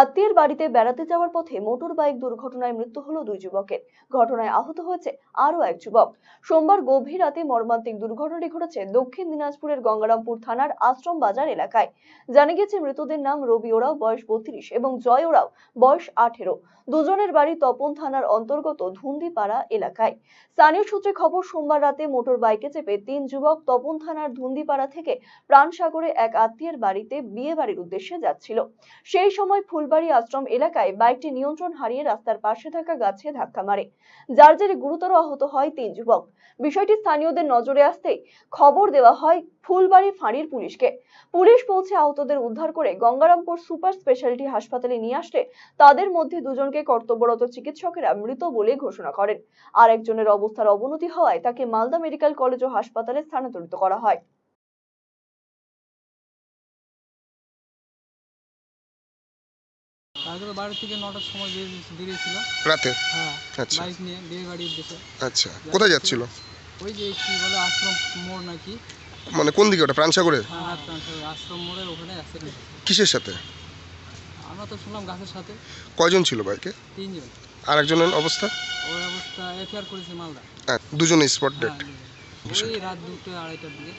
আত্মীয়ের বাড়িতে বেড়াতে যাওয়ার পথে মোটর বাইক দুর্ঘটনায় মৃত্যু হলো দুই যুবকের। ঘটনায় আহত হয়েছে আরও এক যুবক। সোমবার গভীর রাতে মর্মান্তিক দুর্ঘটনাটি ঘটেছে দক্ষিণ দিনাজপুরের গঙ্গারামপুর থানার আশ্রম বাজার এলাকায়। জানা গেছে মৃতদের নাম রবি ওরাও, বয়স বত্রিশ, এবং জয় ওরাও, বয়স আঠেরো। দুজনের বাড়ি তপন থানার অন্তর্গত ধুন্দিপাড়া এলাকায়। স্থানীয় সূত্রে খবর, সোমবার রাতে মোটর বাইকে চেপে তিন যুবক তপন থানার ধুন্দিপাড়া থেকে প্রাণসাগরে এক আত্মীয়ের বাড়িতে বিয়ে বাড়ির উদ্দেশ্যে যাচ্ছিল। সেই সময় ফুলবাড়ি আশ্রম এলাকায় বাইকটি নিয়ন্ত্রণ হারিয়ে রাস্তার পাশে থাকা গাছে ধাক্কা মারে। যার জেরে গুরুতর আহত হয় তিন যুবক। বিষয়টি স্থানীয়দের নজরে আসতেই খবর দেওয়া হয় ফুলবাড়ি ফাঁড়ির পুলিশকে। পুলিশ পৌঁছে আহতদের উদ্ধার করে গঙ্গারামপুর সুপার স্পেশালিটি হাসপাতালে নিয়ে আসলে তাদের মধ্যে দুজনকে কর্তব্যরত চিকিৎসকেরা মৃত বলে ঘোষণা করেন। আর একজনের অবস্থার অবনতি হওয়ায় তাকে মালদা মেডিকেল কলেজ ও হাসপাতালে স্থানান্তরিত করা হয়। তারপরে বাড়ি থেকে নটার সময় বেরিয়ে- বেরিয়েছিল। রাতে? হ্যাঁ আচ্ছা। বাইক নিয়ে বিয়ে বাড়ির উদ্দেশ্যে আচ্ছা কোথায় যাচ্ছিল? ওই যে কি বলে আশ্রম মোড় নাকি? মানে কোন দিকে ওটা প্রাণসাগরে? হ্যাঁ হ্যাঁ, আশ্রম মোড়ের ওখানে অ্যাক্সিডেন্ট কিসের সাথে? আমরা তো শুনলাম গাছের সাথে। কয়জন ছিল বাইকে? তিনজন। আর একজনের অবস্থা? ওই অবস্থা এফআইআর করেছে মালদা। হ্যাঁ, দুজনে স্পট ডেট ওই রাত দুটো আড়াইটার দিকে।